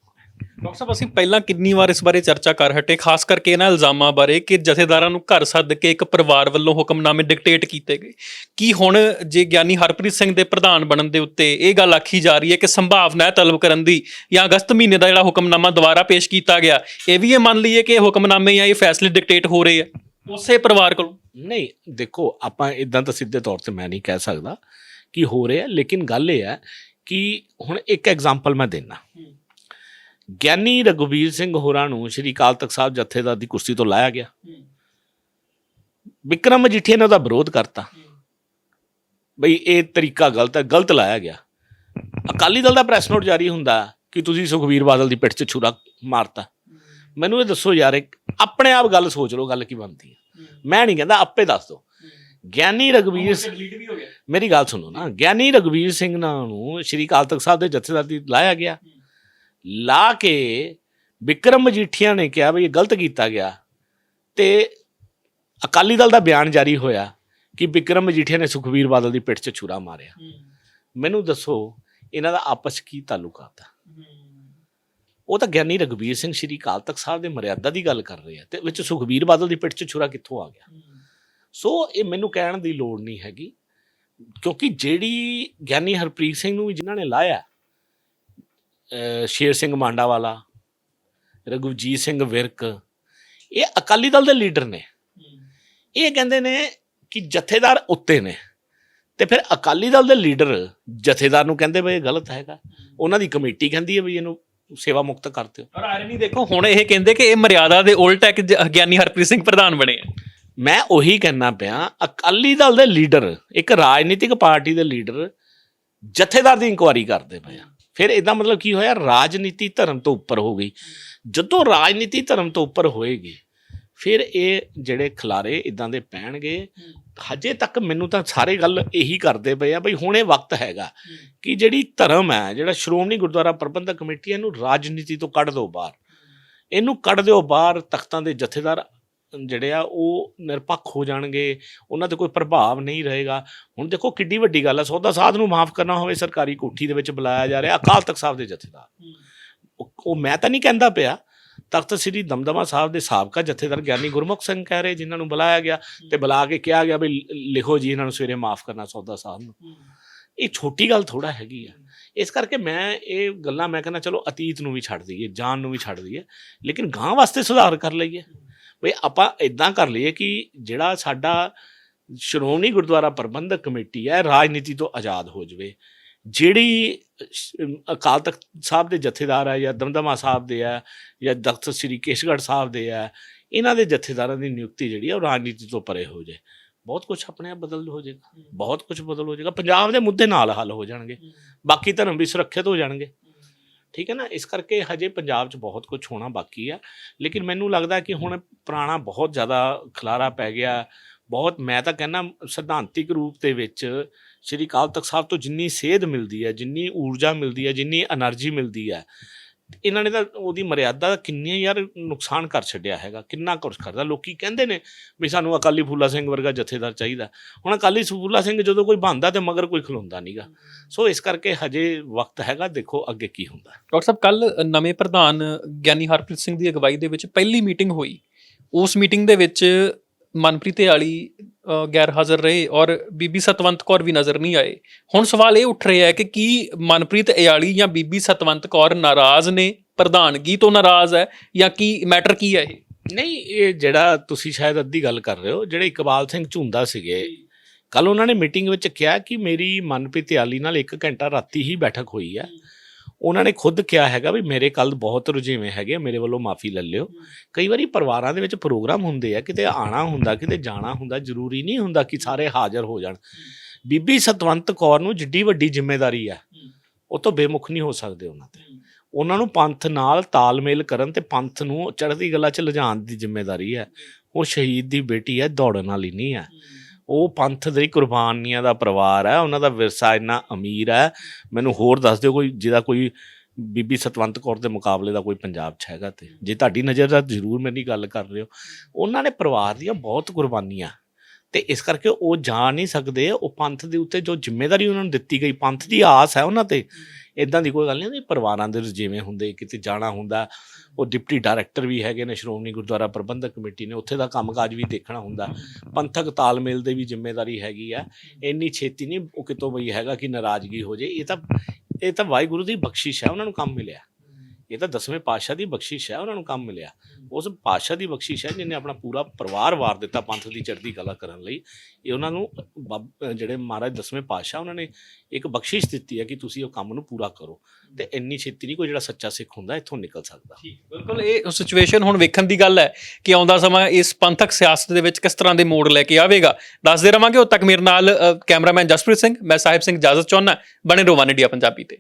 ਡਾਕਟਰ ਸਾਹਿਬ ਅਸੀਂ ਪਹਿਲਾਂ ਕਿੰਨੀ ਵਾਰ ਇਸ ਬਾਰੇ ਚਰਚਾ ਕਰ ਹਟੇ ਖਾਸ ਕਰਕੇ ਇਹਨਾਂ ਇਲਜ਼ਾਮਾਂ ਬਾਰੇ ਕਿ ਜਥੇਦਾਰਾਂ ਨੂੰ ਘਰ ਸੱਦ ਕੇ ਇੱਕ ਪਰਿਵਾਰ ਵੱਲੋਂ ਹੁਕਮਨਾਮੇ ਡਿਕਟੇਟ ਕੀਤੇ ਗਏ। ਕੀ ਹੁਣ ਜੇ ਗਿਆਨੀ ਹਰਪ੍ਰੀਤ ਸਿੰਘ ਦੇ ਪ੍ਰਧਾਨ ਬਣਨ ਦੇ ਉੱਤੇ ਇਹ ਗੱਲ ਆਖੀ ਜਾ ਰਹੀ ਹੈ ਕਿ ਸੰਭਾਵਨਾ ਹੈ ਤਲਬ ਕਰਨ ਦੀ ਜਾਂ ਅਗਸਤ ਮਹੀਨੇ ਦਾ ਜਿਹੜਾ ਹੁਕਮਨਾਮਾ ਦੁਬਾਰਾ ਪੇਸ਼ ਕੀਤਾ ਗਿਆ ਇਹ ਵੀ ਇਹ ਮੰਨ ਲਈਏ ਕਿ ਇਹ ਹੁਕਮਨਾਮੇ ਜਾਂ ਇਹ ਫੈਸਲੇ ਡਿਕਟੇਟ ਹੋ ਰਹੇ ਆ ਉਸੇ ਪਰਿਵਾਰ ਕੋਲੋਂ? ਨਹੀਂ ਦੇਖੋ ਆਪਾਂ ਇਦਾਂ ਤਾਂ ਸਿੱਧੇ ਤੌਰ ਤੇ ਮੈਂ ਨਹੀਂ ਕਹਿ ਸਕਦਾ ਕਿ ਹੋ ਰਿਹਾ ਲੇਕਿਨ ਗੱਲ ਇਹ ਹੈ ਕਿ ਹੁਣ ਇੱਕ ਐਗਜ਼ਾਮਪਲ ਮੈਂ ਦੇਣਾ ਗਿਆਨੀ ਰਘੁਵੀਰ ਸਿੰਘ ਹੋਰਾਂ ਨੂੰ ਸ਼੍ਰੀ ਅਕਾਲ ਤਖਤ ਸਾਹਿਬ ਜਥੇਦਾਰ ਦੀ ਕੁਰਸੀ ਤੋਂ ਲਾਇਆ ਗਿਆ। ਵਿਕਰਮ ਮਜੀਠੀਆ ਨੇ ਉਹਦਾ ਵਿਰੋਧ ਕਰਤਾ। ਬਈ ਇਹ ਤਰੀਕਾ ਗਲਤ ਹੈ ਗਲਤ ਲਾਇਆ ਗਿਆ। ਅਕਾਲੀ ਦਲ ਦਾ ਪ੍ਰੈਸ ਨੋਟ ਜਾਰੀ ਹੁੰਦਾ ਕਿ ਤੁਸੀਂ ਸੁਖਵੀਰ ਬਾਦਲ ਦੀ ਪਿੱਠ 'ਚ ਛੁਰਾ ਮਾਰਤਾ। ਮੈਨੂੰ ਇਹ ਦੱਸੋ ਯਾਰ ਇੱਕ ਆਪਣੇ ਆਪ ਗੱਲ ਸੋਚ ਲਓ ਗੱਲ ਕੀ ਬਣਦੀ ਹੈ। ਮੈਂ ਨਹੀਂ ਕਹਿੰਦਾ ਆਪੇ ਦੱਸ ਦਿਓ। ਗਿਆਨੀ ਗਿਆ। ਮੇਰੀ ਗੱਲ ਸੁਣੋ ਨਾ ਗਿਆਨੀ ਰਘਵੀਰ ਸਿੰਘ ਨੂੰ ਸ਼੍ਰੀ ਅਕਾਲ ਤਖਤ ਸਾਹਿਬ ਦੇ ਜਥੇਦਾਰ ਦੀ ਲਾਇਆ ਗਿਆ। ਲਾ ਕੇ ਵਿਕਰਮ ਮਜੀਠੀਆ ਨੇ ਕਿਹਾ ਵੀ ਇਹ ਗਲਤ ਕੀਤਾ ਗਿਆ ਤੇ ਅਕਾਲੀ ਦਲ ਦਾ ਬਿਆਨ ਜਾਰੀ ਹੋਇਆ ਕਿ ਵਿਕਰਮ ਮਜੀਠੀਆ ਨੇ ਸੁਖਵੀਰ ਬਾਦਲ ਦੀ ਪਿੱਠ 'ਚ ਛੁਰਾ ਮਾਰਿਆ। ਮੈਨੂੰ ਦੱਸੋ ਇਹਨਾਂ ਦਾ ਆਪਸ ਕੀ ਤਾਲੁਕਾਤ ਹੈ। ਉਹ ਤਾਂ ਗਿਆਨੀ ਰਘਵੀਰ ਸਿੰਘ ਸ਼੍ਰੀ ਅਕਾਲ ਤਖਤ ਸਾਹਿਬ ਦੇ ਮਰਿਆਦਾ ਦੀ ਗੱਲ ਕਰ ਰਹੇ ਆ ਤੇ ਵਿੱਚ ਸੁਖਵੀਰ ਬਾਦਲ ਦੀ ਪਿੱਠ 'ਚ ਛੁਰਾ ਕਿੱਥੋਂ ਆ ਗਿਆ? ਸੋ ਇਹ ਮੈਨੂੰ ਕਹਿਣ ਦੀ ਲੋੜ ਨਹੀਂ ਹੈਗੀ ਕਿਉਂਕਿ ਜਿਹੜੀ ਗਿਆਨੀ ਹਰਪ੍ਰੀਤ ਸਿੰਘ ਨੂੰ ਵੀ ਜਿਨ੍ਹਾਂ ਨੇ ਲਾਇਆ ਸ਼ੇਰ ਸਿੰਘ ਮਾਂਡਾਵਾਲਾ ਰਘੁਜੀਤ ਸਿੰਘ ਵਿਰਕ ਇਹ ਅਕਾਲੀ ਦਲ ਦੇ ਲੀਡਰ ਨੇ। ਇਹ ਕਹਿੰਦੇ ਨੇ ਕਿ ਜਥੇਦਾਰ ਉੱਤੇ ਨੇ। ਤੇ ਫਿਰ ਅਕਾਲੀ ਦਲ ਦੇ ਲੀਡਰ ਜਥੇਦਾਰ ਨੂੰ ਕਹਿੰਦੇ ਬਈ ਇਹ ਗਲਤ ਹੈਗਾ। ਉਹਨਾਂ ਦੀ ਕਮੇਟੀ ਕਹਿੰਦੀ ਹੈ ਵੀ ਇਹਨੂੰ ਸੇਵਾ ਮੁਕਤ ਕਰ ਦਿਓ। ਪਰ ਆਇਰਨੀ ਦੇਖੋ ਹੁਣ ਇਹ ਕਹਿੰਦੇ ਕਿ ਇਹ ਮਰਿਆਦਾ ਦੇ ਉਲਟ ਹੈ ਕਿ ਗਿਆਨੀ ਹਰਪ੍ਰੀਤ ਸਿੰਘ ਪ੍ਰਧਾਨ ਬਣੇ ਮੈਂ ਉਹੀ ਕਹਿਣਾ ਪਿਆ ਅਕਾਲੀ ਦਲ ਦੇ ਲੀਡਰ ਇੱਕ ਰਾਜਨੀਤਿਕ ਪਾਰਟੀ ਦੇ ਲੀਡਰ ਜਥੇਦਾਰ ਦੀ ਇਨਕੁਆਰੀ ਕਰਦੇ ਪਏ ਆ। ਫਿਰ ਇਹਦਾ ਮਤਲਬ ਕੀ ਹੋਇਆ? ਰਾਜਨੀਤੀ ਧਰਮ ਤੋਂ ਉੱਪਰ ਹੋ ਗਈ। ਜਦੋਂ ਰਾਜਨੀਤੀ ਧਰਮ ਤੋਂ ਉੱਪਰ ਹੋਏਗੀ, ਫਿਰ ਇਹ ਜਿਹੜੇ ਖਿਲਾਰੇ ਇਦਾਂ ਦੇ ਪੈਣਗੇ, ਹਜੇ ਤੱਕ ਮੈਨੂੰ ਤਾਂ ਸਾਰੇ ਗੱਲ ਇਹੀ ਕਰਦੇ ਪਏ ਆ ਬਈ ਹੁਣ ਇਹ ਵਕਤ ਹੈਗਾ ਕਿ ਜਿਹੜੀ ਧਰਮ ਹੈ, ਜਿਹੜਾ ਸ਼੍ਰੋਮਣੀ ਗੁਰਦੁਆਰਾ ਪ੍ਰਬੰਧਕ ਕਮੇਟੀ ਇਹਨੂੰ ਰਾਜਨੀਤੀ ਤੋਂ ਕੱਢ ਦਿਓ ਬਾਹਰ। ਇਹਨੂੰ ਕੱਢ ਦਿਓ ਬਾਹਰ ਤਖਤਾਂ ਦੇ ਜਥੇਦਾਰ ਜਿਹੜੇ ਆ ਉਹ ਨਿਰਪੱਖ ਹੋ ਜਾਣਗੇ ਉਹਨਾਂ ਤੇ ਕੋਈ ਪ੍ਰਭਾਵ ਨਹੀਂ ਰਹੇਗਾ। ਹੁਣ ਦੇਖੋ ਕਿੱਡੀ ਵੱਡੀ ਗੱਲ ਹੈ ਸੌਦਾ ਸਾਧ ਨੂੰ ਮਾਫ ਕਰਨਾ ਹੋਵੇ ਸਰਕਾਰੀ ਕੋਠੀ ਦੇ ਵਿੱਚ ਬੁਲਾਇਆ ਜਾ ਰਿਹਾ ਅਕਾਲ ਤਖਤ ਸਾਹਿਬ ਦੇ ਜਥੇਦਾਰ। ਉਹ ਉਹ ਮੈਂ ਤਾਂ ਨਹੀਂ ਕਹਿੰਦਾ ਪਿਆ ਤਖਤ ਸ੍ਰੀ ਦਮਦਮਾ ਸਾਹਿਬ ਦੇ ਸਾਬਕਾ ਜਥੇਦਾਰ ਗਿਆਨੀ ਗੁਰਮੁਖ ਸਿੰਘ ਕਹਿ ਰਹੇ ਜਿਨ੍ਹਾਂ ਨੂੰ ਬੁਲਾਇਆ ਗਿਆ ਤੇ ਬੁਲਾ ਕੇ ਕਿਹਾ ਗਿਆ ਵੀ ਲਿਖੋ ਜੀ ਇਹਨਾਂ ਨੂੰ ਸਵੇਰੇ ਮਾਫ ਕਰਨਾ ਸੌਦਾ ਸਾਹਿਬ ਨੂੰ। ਇਹ ਛੋਟੀ ਗੱਲ ਥੋੜਾ ਹੈਗੀ ਆ। ਇਸ ਕਰਕੇ ਮੈਂ ਇਹ ਗੱਲਾਂ ਮੈਂ ਕਹਿੰਦਾ ਚਲੋ ਅਤੀਤ ਨੂੰ ਵੀ ਛੱਡ ਦਈਏ ਜਾਨ ਨੂੰ ਵੀ ਛੱਡ ਦਈਏ ਲੇਕਿਨ ਗਾਂ ਵਾਸਤੇ ਸੁਧਾਰ ਕਰ ਲਈਏ। ਵੀ ਆਪਾਂ ਇਦਾਂ ਕਰ ਲਈਏ ਕਿ ਜਿਹੜਾ ਸਾਡਾ ਸ਼੍ਰੋਮਣੀ ਗੁਰਦੁਆਰਾ ਪ੍ਰਬੰਧਕ ਕਮੇਟੀ ਹੈ ਰਾਜਨੀਤੀ ਤੋਂ ਆਜ਼ਾਦ ਹੋ ਜਾਵੇ। ਜਿਹੜੀ ਅਕਾਲ ਤਖਤ ਸਾਹਿਬ ਦੇ ਜਥੇਦਾਰ ਹੈ ਜਾਂ ਦਮਦਮਾ ਸਾਹਿਬ ਦੇ ਹੈ ਜਾਂ ਤਖਤ ਸ੍ਰੀ ਕੇਸ਼ਗੜ੍ਹ ਸਾਹਿਬ ਦੇ ਹੈ ਇਹਨਾਂ ਦੇ ਜਥੇਦਾਰਾਂ ਦੀ ਨਿਯੁਕਤੀ ਜਿਹੜੀ ਹੈ ਉਹ ਰਾਜਨੀਤੀ ਤੋਂ ਪਰੇ ਹੋ ਜਾਏ। ਬਹੁਤ ਕੁਝ ਆਪਣੇ ਆਪ ਬਦਲ ਹੋ ਜਾਏਗਾ। ਬਹੁਤ ਕੁਝ ਬਦਲ ਹੋ ਜਾਏਗਾ। ਪੰਜਾਬ ਦੇ ਮੁੱਦੇ ਨਾਲ ਹੱਲ ਹੋ ਜਾਣਗੇ। ਬਾਕੀ ਧਰਮ ਵੀ ਸੁਰੱਖਿਅਤ ਹੋ ਜਾਣਗੇ। ਠੀਕ ਹੈ ਨਾ? ਇਸ ਕਰਕੇ ਹਜੇ ਪੰਜਾਬ 'ਚ ਬਹੁਤ ਕੁਝ ਹੋਣਾ ਬਾਕੀ ਆ। ਲੇਕਿਨ ਮੈਨੂੰ ਲੱਗਦਾ ਕਿ ਹੁਣ ਪੁਰਾਣਾ ਬਹੁਤ ਜ਼ਿਆਦਾ ਖਲਾਰਾ ਪੈ ਗਿਆ। ਬਹੁਤ, ਮੈਂ ਤਾਂ ਕਹਿੰਦਾ ਸਿਧਾਂਤਿਕ ਰੂਪ ਦੇ ਵਿੱਚ ਸ਼੍ਰੀ ਕਾਲ ਤਖਤ ਸਾਹਿਬ ਤੋਂ ਜਿੰਨੀ ਸੇਧ ਮਿਲਦੀ ਹੈ, ਜਿੰਨੀ ਊਰਜਾ ਮਿਲਦੀ ਹੈ, ਜਿੰਨੀ એનર્ਜੀ ਮਿਲਦੀ ਹੈ ਇਹਨਾਂ ਨੇ ਤਾਂ ਉਹਦੀ ਮਰਿਆਦਾ ਦਾ ਕਿੰਨੀ ਯਾਰ ਨੁਕਸਾਨ ਕਰ ਛੱਡਿਆ ਹੈਗਾ, ਕਿੰਨਾ ਕੁਛ ਕਰਦਾ। ਲੋਕੀ ਕਹਿੰਦੇ ਨੇ ਵੀ ਸਾਨੂੰ ਅਕਾਲੀ ਫੂਲਾ ਸਿੰਘ ਵਰਗਾ ਜਥੇਦਾਰ ਚਾਹੀਦਾ। ਹੁਣ ਅਕਾਲੀ ਫੂਲਾ ਸਿੰਘ ਜਦੋਂ ਕੋਈ ਬੰਦਾ ਤੇ ਮਗਰ ਕੋਈ ਖਲੋਂਦਾ ਨਹੀਂਗਾ ਸੋ ਇਸ ਕਰਕੇ ਹਜੇ ਵਕਤ ਹੈਗਾ, ਦੇਖੋ ਅੱਗੇ ਕੀ ਹੁੰਦਾ। ਡਾਕਟਰ ਸਾਹਿਬ ਕੱਲ ਨਵੇਂ ਪ੍ਰਧਾਨ ਗਿਆਨੀ ਹਰਪ੍ਰੀਤ ਸਿੰਘ ਦੀ ਅਗਵਾਈ ਦੇ ਵਿੱਚ ਪਹਿਲੀ ਮੀਟਿੰਗ ਹੋਈ। ਉਸ ਮੀਟਿੰਗ ਦੇ ਵਿੱਚ ਮਨਪ੍ਰੀਤ ਵਾਲੀ ਗੈਰ ਹਾਜ਼ਰ ਰਹੇ ਔਰ ਬੀਬੀ ਸਤਵੰਤ ਕੌਰ ਵੀ ਨਜ਼ਰ ਨਹੀਂ ਆਏ। ਹੁਣ ਸਵਾਲ ਇਹ ਉੱਠ ਰਿਹਾ ਹੈ ਕਿ ਕੀ ਮਨਪ੍ਰੀਤ ਇਆਲੀ ਜਾਂ ਬੀਬੀ ਸਤਵੰਤ ਕੌਰ ਨਾਰਾਜ਼ ਨੇ? ਪ੍ਰਧਾਨਗੀ ਤੋਂ ਨਾਰਾਜ਼ ਹੈ ਜਾਂ ਕੀ ਮੈਟਰ ਕੀ ਹੈ ਇਹ? ਨਹੀਂ, ਇਹ ਜਿਹੜਾ ਤੁਸੀਂ ਸ਼ਾਇਦ ਅੱਧੀ ਗੱਲ ਕਰ ਰਹੇ ਹੋ, ਜਿਹੜੇ ਇਕਬਾਲ ਸਿੰਘ ਝੁੰਦਾ ਸੀਗੇ ਕੱਲ ਉਹਨਾਂ ਨੇ ਮੀਟਿੰਗ ਵਿੱਚ ਕਿਹਾ ਕਿ ਮੇਰੀ ਮਨਪ੍ਰੀਤ ਆਲੀ ਨਾਲ 1 ਘੰਟਾ ਰਾਤੀ ਹੀ ਬੈਠਕ ਹੋਈ ਹੈ। ਉਹਨਾਂ ਨੇ ਖੁਦ ਕਿਹਾ ਹੈਗਾ ਵੀ ਮੇਰੇ ਕੱਲ ਬਹੁਤ ਰੁਝੇਵੇਂ ਹੈਗੇ ਮੇਰੇ ਵੱਲੋਂ ਮਾਫੀ ਲੈ ਲਿਓ। ਕਈ ਵਾਰੀ ਪਰਿਵਾਰਾਂ ਦੇ ਵਿੱਚ ਪ੍ਰੋਗਰਾਮ ਹੁੰਦੇ ਆ ਕਿਤੇ ਆਣਾ ਹੁੰਦਾ ਕਿਤੇ ਜਾਣਾ ਹੁੰਦਾ ਜ਼ਰੂਰੀ ਨਹੀਂ ਹੁੰਦਾ ਕਿ ਸਾਰੇ ਹਾਜ਼ਰ ਹੋ ਜਾਣ। ਬੀਬੀ ਸਤਵੰਤ ਕੌਰ ਨੂੰ ਜਿੱਡੀ ਵੱਡੀ ਜ਼ਿੰਮੇਵਾਰੀ ਆ ਉਹ ਤੋਂ ਬੇਮੁਖ ਨਹੀਂ ਹੋ ਸਕਦੇ ਉਹਨਾਂ ਤੇ। ਉਹਨਾਂ ਨੂੰ ਪੰਥ ਨਾਲ ਤਾਲਮੇਲ ਕਰਨ ਤੇ ਪੰਥ ਨੂੰ ਚੜ੍ਹਦੀ ਕਲਾ 'ਚ ਲਿਜਾਣ ਦੀ ਜ਼ਿੰਮੇਵਾਰੀ ਹੈ। ਉਹ ਸ਼ਹੀਦ ਦੀ ਬੇਟੀ ਹੈ ਦੌੜਨ ਵਾਲੀ ਨਹੀਂ ਹੈ। ਉਹ ਪੰਥ ਦੇ ਕੁਰਬਾਨੀਆਂ ਦਾ ਪਰਿਵਾਰ ਹੈ, ਉਹਨਾਂ ਦਾ ਵਿਰਸਾ ਇੰਨਾ ਅਮੀਰ ਹੈ। ਮੈਨੂੰ ਹੋਰ ਦੱਸ ਦਿਓ ਕੋਈ, ਜਿਹਦਾ ਕੋਈ ਬੀਬੀ ਸਤਵੰਤ ਕੌਰ ਦੇ ਮੁਕਾਬਲੇ ਦਾ ਕੋਈ ਪੰਜਾਬ 'ਚ ਹੈਗਾ ਤੇ। ਜੇ ਤੁਹਾਡੀ ਨਜ਼ਰ ਦਾ ਜ਼ਰੂਰ ਮੇਰੀ ਗੱਲ ਕਰ ਰਹੇ ਹੋ। ਉਹਨਾਂ ਨੇ ਪਰਿਵਾਰ ਦੀਆਂ ਬਹੁਤ ਕੁਰਬਾਨੀਆਂ ਤੇ ਇਸ ਕਰਕੇ ਉਹ ਜਾ ਨਹੀਂ ਸਕਦੇ, ਉਹ ਪੰਥ ਦੇ ਉੱਤੇ ਜੋ ਜ਼ਿੰਮੇਵਾਰੀ ਉਹਨਾਂ ਨੂੰ ਦਿੱਤੀ ਗਈ, ਪੰਥ ਦੀ ਆਸ ਹੈ ਉਹਨਾਂ ਤੇ। ਇਦਾਂ ਦੀ ਕੋਈ ਗੱਲ ਨਹੀਂ ਹੁੰਦੀ ਪਰਿਵਾਰਾਂ ਦੇ ਜਿਵੇਂ ਹੁੰਦੇ, ਕਿਤੇ ਜਾਣਾ ਹੁੰਦਾ, ਉਹ ਡਿਪਟੀ ਡਾਇਰੈਕਟਰ ਵੀ ਹੈਗੇ ਨੇ, ਸ਼੍ਰੋਮਣੀ ਗੁਰਦੁਆਰਾ ਪ੍ਰਬੰਧਕ ਕਮੇਟੀ ਨੇ, ਉੱਥੇ ਦਾ ਕੰਮਕਾਜ ਵੀ ਦੇਖਣਾ ਹੁੰਦਾ। ਪੰਥਕ ਤਾਲਮੇਲ ਦੇ ਵੀ ਜ਼ਿੰਮੇਵਾਰੀ ਹੈਗੀ ਆ। ਇੰਨੀ ਛੇਤੀ ਨਹੀਂ ਉਹ ਕਿਤੋਂ ਬਈ ਹੈਗਾ ਕਿ ਨਾਰਾਜ਼ਗੀ ਹੋ ਜੇ। ਇਹ ਤਾਂ ਇਹ ਤਾਂ ਵਾਹਿਗੁਰੂ ਦੀ ਬਖਸ਼ਿਸ਼ ਹੈ, ਉਹਨਾਂ ਨੂੰ ਕੰਮ ਮਿਲਿਆ। ਇਹ ਤਾਂ ਦਸਵੇਂ ਪਾਤਸ਼ਾਹ ਦੀ ਬਖਸ਼ਿਸ਼ ਹੈ ਉਹਨਾਂ ਨੂੰ ਕੰਮ ਮਿਲਿਆ। ਉਸ ਪਾਤਸ਼ਾਹ ਦੀ ਬਖਸ਼ਿਸ਼ ਹੈ ਜਿਹਨੇ ਆਪਣਾ ਪੂਰਾ ਪਰਿਵਾਰ ਵਾਰ ਦਿੱਤਾ ਪੰਥ ਦੀ ਚੜ੍ਹਦੀ ਕਲਾ ਕਰਨ ਲਈ। ਇਹ ਉਹਨਾਂ ਨੂੰ ਜਿਹੜੇ ਮਹਾਰਾਜ ਦਸਵੇਂ ਪਾਤਸ਼ਾਹ ਉਹਨਾਂ ਨੇ ਇੱਕ ਬਖਸ਼ਿਸ਼ ਦਿੱਤੀ ਹੈ ਕਿ ਤੁਸੀਂ ਉਹ ਕੰਮ ਨੂੰ ਪੂਰਾ ਕਰੋ। ਤੇ ਇੰਨੀ ਛੇਤੀ ਨਹੀਂ ਕੋਈ ਜਿਹੜਾ ਸੱਚਾ ਸਿੱਖ ਹੁੰਦਾ ਇੱਥੋਂ ਨਿਕਲ ਸਕਦਾ। ਬਿਲਕੁਲ ਇਹ ਸਿਚੁਏਸ਼ਨ ਹੁਣ ਵੇਖਣ ਦੀ ਗੱਲ ਹੈ ਕਿ ਆਉਂਦਾ ਸਮਾਂ ਇਸ ਪੰਥਕ ਸਿਆਸਤ ਦੇ ਵਿੱਚ ਕਿਸ ਤਰ੍ਹਾਂ ਦੇ ਮੋੜ ਲੈ ਕੇ ਆਵੇਗਾ। ਦੱਸਦੇ ਰਵਾਂਗੇ ਉਦ ਤੱਕ ਮੇਰੇ ਨਾਲ ਕੈਮਰਾਮੈਨ ਜਸਪ੍ਰੀਤ ਸਿੰਘ ਮੈਂ ਸਾਹਿਬ ਸਿੰਘ ਇਜਾਜ਼ਤ ਚਾਹੁੰਦਾ ਬਣੇ ਰਹੋ ਵਨ ਇੰਡੀਆ ਪੰਜਾਬੀ ਤੇ।